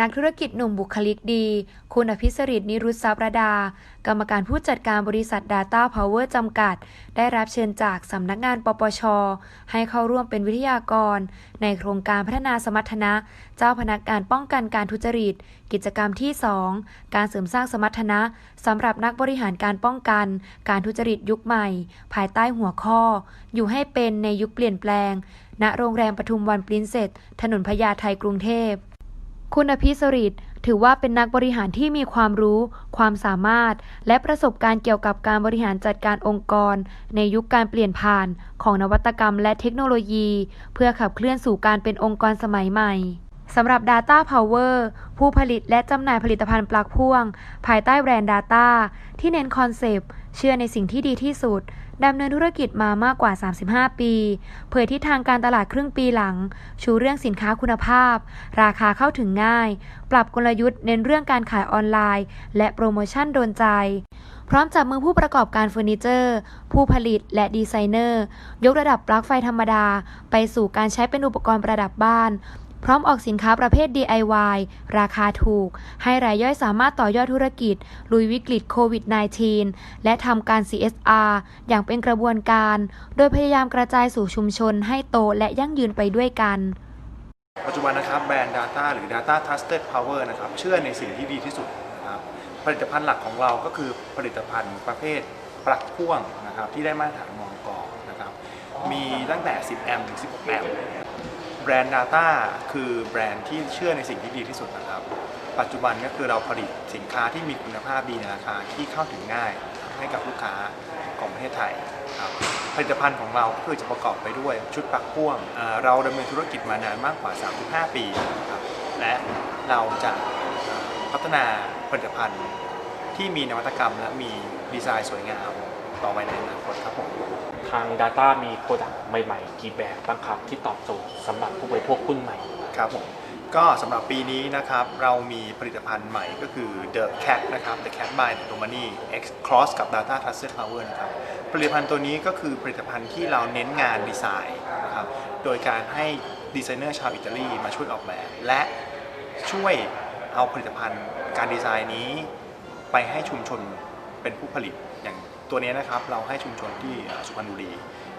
นักธุรกิจหนุ่มบุคลิกดี คุณอภิสริตนิรุตทรัพระดา กรรมการผู้จัดการบริษัท Data Power จำกัด ได้รับเชิญจากสำนักงานปปช ให้เข้าร่วมเป็นวิทยากร ในโครงการพัฒนาสมรรถนะ เจ้าพนักงานป้องกันการทุจริต กิจกรรมที่ 2 การเสริมสร้างสมรรถนะสำหรับนักบริหารการป้องกัน การทุจริตยุคใหม่ ภายใต้หัวข้อ อยู่ให้เป็นในยุคเปลี่ยนแปลง ณ โรงแรมปทุมวันปรินเซสถนนพญาไทกรุงเทพ คุณอภิสริตถือว่าเป็นนักบริหารที่มีความรู้ ความสามารถ และประสบการณ์เกี่ยวกับการบริหารจัดการองค์กร ในยุคการเปลี่ยนผ่านของนวัตกรรมและเทคโนโลยี เพื่อขับเคลื่อนสู่การเป็นองค์กรสมัยใหม่สำหรับ Data Power ผู้ผลิตและจำหน่ายผลิตภัณฑ์ปลั๊กพ่วง ภายใต้แบรนด์ Data ที่เน้นคอนเซปต์ เชื่อในสิ่งที่ดีที่สุด ดำเนินธุรกิจมามากกว่า 35 ปี เผยทิศทางการตลาดครึ่งปีหลัง ชูเรื่องสินค้าคุณภาพ ราคาเข้าถึงง่าย ปรับกลยุทธ์เน้นเรื่องการขายออนไลน์ และโปรโมชั่นโดนใจ พร้อมจับมือผู้ประกอบการเฟอร์นิเจอร์ ผู้ผลิตและดีไซเนอร์ ยกระดับปลั๊กไฟธรรมดา ไปสู่การใช้เป็นอุปกรณ์ประดับบ้าน พร้อมออกสินค้าประเภท DIY ราคาถูก ให้รายย่อยสามารถต่อยอดธุรกิจ ลุยวิกฤตโควิด -19 และทำการ CSR อย่างเป็นกระบวนการ โดยพยายามกระจายสู่ชุมชนให้โตและยั่งยืนไปด้วยกันปัจจุบันนะครับแบรนด์ Data หรือ Data Trusted Power นะครับเชื่อในสิ่งที่ดีที่สุดนะครับผลิตภัณฑ์หลักของเราก็คือผลิตภัณฑ์ประเภทปลั๊กพ่วงนะครับที่ได้มาตรฐานมอกนะครับมีตั้งแต่ 10 แอมป์ถึง 16 แอมป์ แบรนด์ Data คือแบรนด์ที่เชื่อในสิ่งที่ดีที่สุดนะครับ ปัจจุบันก็คือเราผลิตสินค้าที่มีคุณภาพดีในราคาที่เข้าถึงง่ายให้กับลูกค้าของประเทศไทยครับผลิตภัณฑ์ของเราก็คือจะประกอบไปด้วยชุดปักพ่วงเราดำเนินธุรกิจมานานมากกว่า 35 ปีครับและเราจะพัฒนาผลิตภัณฑ์ที่มีนวัตกรรมและมีดีไซน์สวยงาม ต่อไปในอนาคตครับผมทาง Data มีโปรดักต์ใหม่ๆ กี่แบบบ้างครับ ที่ตอบโจทย์สำหรับผู้บริโภครุ่นใหม่ ครับผมก็สำหรับปีนี้นะครับเรามีผลิตภัณฑ์ใหม่ก็คือ The Cat นะครับ The Cat by The Domani X Cross กับ Data Trusted Power นะครับผลิตภัณฑ์ตัวนี้ก็คือผลิตภัณฑ์ที่เราเน้นงานดีไซน์นะครับโดยการให้ดีไซเนอร์ชาวอิตาลีมาช่วยออกแบบ และช่วยเอาผลิตภัณฑ์การดีไซน์นี้ ไปให้ชุมชนเป็นผู้ผลิตอย่าง ตัวนี้นะครับเราให้ชุมชนที่สุพรรณบุรี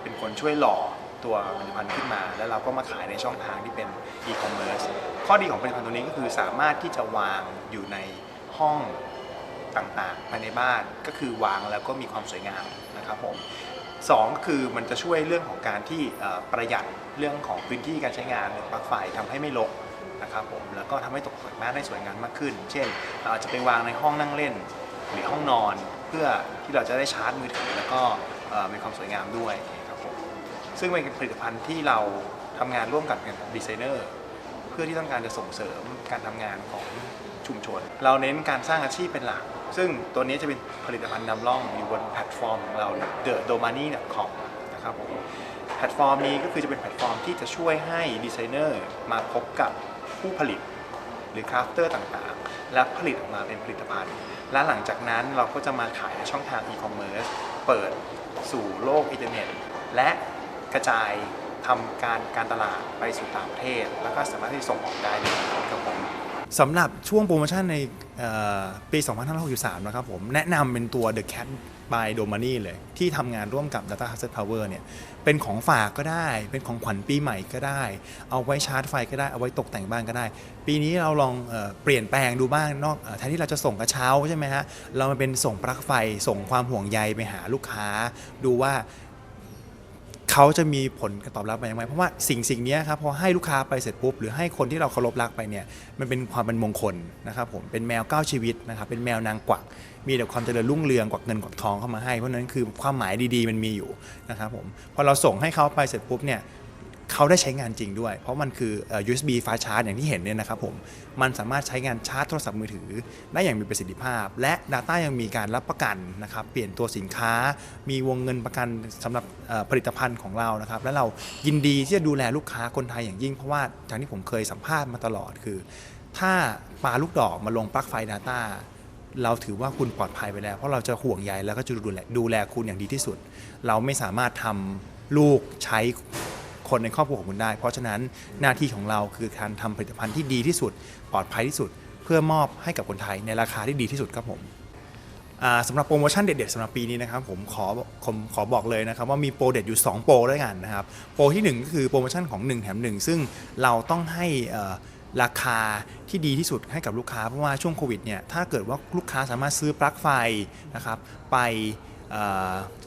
เป็นคนช่วยหล่อตัวผลิตภัณฑ์ขึ้นมา แล้วเราก็มาขายในช่องทางที่เป็นอีคอมเมิร์ซข้อดีของผลิตภัณฑ์ตัวนี้ก็คือสามารถที่จะวางอยู่ในห้องต่างๆภายในบ้านก็คือวางแล้วก็มีความสวยงามนะครับผมสองก็คือมันจะช่วยเรื่องของการที่ประหยัดเรื่องของพื้นที่การใช้งานหรือปลั๊กไฟทำให้ไม่รกนะครับผมแล้วก็ทำให้ตกแต่งบ้านได้สวยงามมากขึ้น เช่น เราอาจจะไปวางในห้องนั่งเล่น หรือห้องนอน เพื่อที่เราจะได้ชาร์จมือถือแล้วก็มีความสวยงามด้วยครับผมซึ่งเป็นผลิตภัณฑ์ที่เราทำงานร่วมกับดีไซเนอร์เพื่อที่ต้องการจะส่งเสริมการทำงานของชุมชน เราเน้นการสร้างอาชีพเป็นหลัก ซึ่งตัวนี้จะเป็นผลิตภัณฑ์นำร่องอยู่บนแพลตฟอร์มของเรา The Domani com นะครับผมแพลตฟอร์มนี้ก็คือจะเป็นแพลตฟอร์มที่จะช่วยให้ดีไซเนอร์มาพบกับผู้ผลิตหรือคราฟเตอร์ต่างๆ และผลิตออกมาเป็นผลิตภัณฑ์ และหลังจากนั้นเราก็จะมาขายในช่องทางอีคอมเมิร์ซเปิดสู่โลกอินเทอร์เน็ต และกระจายทำการการตลาดไปสู่ต่างประเทศ แล้วก็สามารถที่ส่งออกได้ในอนาคตครับผม สำหรับช่วงโปรโมชั่นในปี 2563 นะครับผม แนะนำเป็นตัว The Cat by Domani เลย ที่ทำงานร่วมกับ Data Asset Power เนี่ย เป็นของฝากก็ได้ เป็นของขวัญปีใหม่ก็ได้ เอาไว้ชาร์จไฟก็ได้ เอาไว้ตกแต่งบ้านก็ได้ ปีนี้เราลองเออเปลี่ยนแปลงดูบ้างนอกแทนที่เราจะส่งกระเช้าใช่ไหมฮะ เรามาเป็นส่งปลั๊กไฟ ส่งความห่วงใยไปหาลูกค้า ดูว่า เขาจะมีผลตอบรับมาอย่างไรเพราะว่าสิ่งสิ่งนี้ครับพอให้ลูกค้าไปเสร็จปุ๊บหรือให้คนที่เราเคารพรักไปเนี่ยมันเป็นความเป็นมงคลนะครับผมเป็นแมวก้าชีวิตนะครับเป็นแมวนางกวัก มีแต่ความเจริญรุ่งเรืองกวักเงินกวักทองเข้ามาให้เพราะนั้นคือความหมายดีๆ มันมีอยู่นะครับผมพอเราส่งให้เขาไปเสร็จปุ๊บเนี่ย เขาได้ใช้งานจริงด้วย เพราะมันคือ USB fast charge อย่างที่เห็นเนี่ยนะครับผม มันสามารถใช้งานชาร์จโทรศัพท์มือถือ ได้อย่างมีประสิทธิภาพ และ Data ยังมีการรับประกันนะครับ เปลี่ยนตัวสินค้า มีวงเงินประกันสำหรับผลิตภัณฑ์ของเรานะครับ และเรายินดีที่จะดูแลลูกค้าคนไทยอย่างยิ่ง เพราะว่าจากที่ผมเคยสัมภาษณ์มาตลอดคือ ถ้าปลาลูกดอกมาลงปลั๊กไฟ Data เราถือว่าคุณปลอดภัยไปแล้ว เพราะเราจะห่วงใยแล้วก็จะดูแลดูแลคุณอย่างดีที่สุด เราไม่สามารถทำลูกใช้ คนในครอบครัวของคุณได้ เพราะฉะนั้นหน้าที่ของเราคือการทำผลิตภัณฑ์ที่ดีที่สุด ปลอดภัยที่สุด เพื่อมอบให้กับคนไทยในราคาที่ดีที่สุดครับผมสำหรับโปรโมชั่นเด็ดๆสำหรับปีนี้นะครับผมขอผมขอบอกเลยนะครับว่ามีโปรเด็ดอยู่ 2 โปรด้วยกันนะครับโปรทีหนึ่1 ก็คือโปรโมชั่นของ 1 แถม 1 ซึ่งเราต้องให้ราคาที่ดีที่สุดให้กับลูกค้าเพราะว่าช่วงโควิดเนี่ยถ้าเกิดว่าลูกค้าสามารถซื้อปลั๊กไฟนะครับไป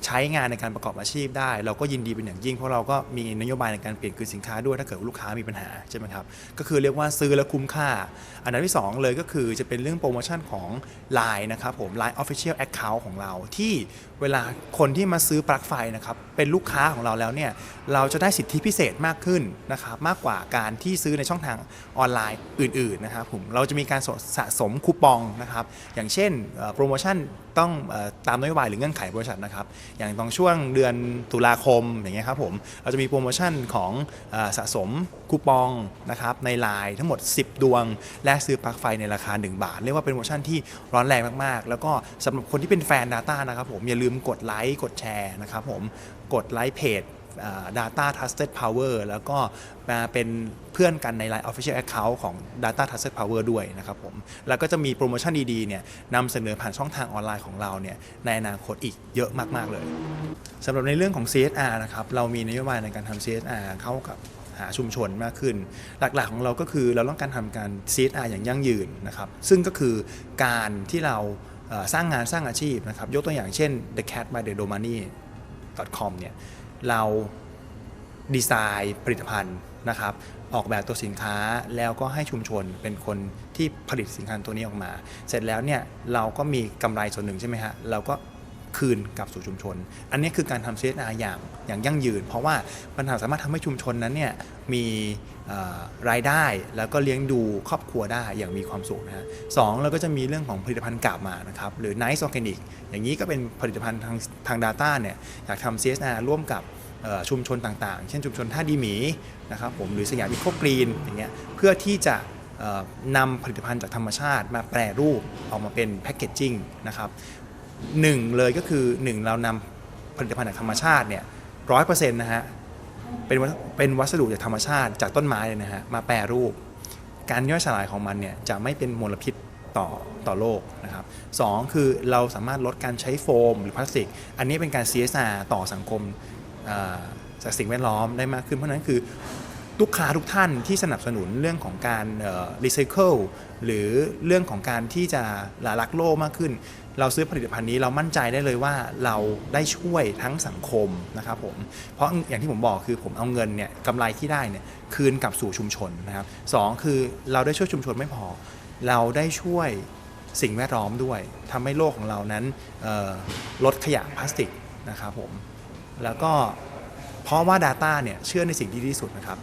ใช้งานในการประกอบอาชีพได้ เราก็ยินดีเป็นอย่างยิ่งเพราะเราก็มีนโยบายในการเปลี่ยนคืนสินค้าด้วยถ้าเกิดลูกค้ามีปัญหาใช่ไหมครับก็คือเรียกว่าซื้อแล้วคุ้มค่า อันดับที่ 2 เลยก็คือจะเป็นเรื่องโปรโมชั่นของ Line นะครับผม Line Official Account ของเราที่ เวลาคนที่มาซื้อปลั๊กไฟนะครับเป็นลูกค้าของเราแล้วเนี่ยเราจะได้สิทธิพิเศษมากขึ้นนะครับมากกว่าการที่ซื้อในช่องทางออนไลน์อื่นๆนะครับผมเราจะมีการสะสมคูปองนะครับอย่างเช่นโปรโมชั่นต้องตามนโยบายหรือเงื่อนไขบริษัทนะครับอย่างตอนช่วงเดือนตุลาคมอย่างเงี้ยครับผมเราจะมีโปรโมชั่นของสะสมคูปองนะครับในไลน์ทั้งหมด 10 ดวง แลกซื้อปลั๊กไฟในราคา 1 บาท เรียกว่าเป็นโปรโมชั่นที่ร้อนแรงมากๆ แล้วก็สำหรับคนที่เป็นแฟน Data นะครับผมอย่าลืมกดไลค์กดแชร์นะครับผมกดไลค์เพจ Data Trusted Power แล้วก็มาเป็นเพื่อนกันใน Line Official Account ของ Data Trusted Power ด้วยนะครับผม แล้วก็จะมีโปรโมชั่นดีๆเนี่ยนำเสนอผ่านช่องทางออนไลน์ของเราเนี่ยในอนาคตอีกเยอะมาก ๆ เลยสำหรับในเรื่องของ CSR นะครับ เรามีนโยบายในการทำ CSR เข้ากับหาชุมชนมากขึ้น หลักๆของเราก็คือเราต้องการทำการ CSR อย่างยั่งยืนนะครับ ซึ่งก็คือการที่เรา สร้างงานสร้างอาชีพนะครับ ยกตัวอย่างเช่น the cat by the domani com เนี่ยเราดีไซน์ผลิตภัณฑ์นะครับ ออกแบบตัวสินค้าแล้วก็ให้ชุมชนเป็นคนที่ผลิตสินค้าตัวนี้ออกมา เสร็จแล้วเนี่ยเราก็มีกำไรส่วนหนึ่งใช่ไหมฮะเราก็ คืนกลับสู่ชุมชน อันนี้คือการทำ CSR อย่างอย่างยั่งยืน เพราะว่ามันสามารถทำให้ชุมชนนั้นเนี่ยมีรายได้แล้วก็เลี้ยงดูครอบครัวได้อย่างมีความสุขนะฮะสองเราก็จะมีเรื่องของผลิตภัณฑ์กาบมานะครับหรือ Nice Organic อย่างนี้ก็เป็นผลิตภัณฑ์ทางทาง Data เนี่ยอยากทำ CSR ร่วมกับชุมชนต่างๆ เช่นชุมชนท่าดีหมีนะครับผมหรือสยามอีโคกรีนอย่างเงี้ยเพื่อที่จะนำผลิตภัณฑ์จากธรรมชาติมาแปรรูปออกมาเป็นแพคเกจจิ้งนะครับ หนึ่งเลยก็คือหนึ่งเรานำผลิตภัณฑ์จากธรรมชาติเนี่ยร้อยเปอร์เซ็นต์นะฮะเป็นวัสเป็นวัสดุจากธรรมชาติจากต้นไม้เลยนะฮะมาแปรรูป การย่อยสลายของมันเนี่ยจะไม่เป็นมลพิษต่อต่อโลกนะครับสองคือเราสามารถลดการใช้โฟม หรือพลาสติก อันนี้เป็นการ CSR ต่อสังคมจากสิ่งแวดล้อมได้มากขึ้นเพราะฉะนั้นคือ ลูกค้าทุกท่านที่สนับสนุนเรื่องของการรีไซเคิลหรือเรื่องของการที่จะรักโลกมากขึ้น เราซื้อผลิตภัณฑ์นี้เรามั่นใจได้เลยว่าเราได้ช่วยทั้งสังคมนะครับผมเพราะอย่างที่ผมบอกคือผมเอาเงินเนี่ยกำไรที่ได้เนี่ยคืนกลับสู่ชุมชนนะครับสองคือเราได้ช่วยชุมชนไม่พอ เราได้ช่วยสิ่งแวดล้อมด้วยทำให้โลกของเรานั้นลดขยะพลาสติกนะครับผมแล้วก็เพราะว่า Data เนี่ยเชื่อในสิ่งที่ดีที่สุดนะครับ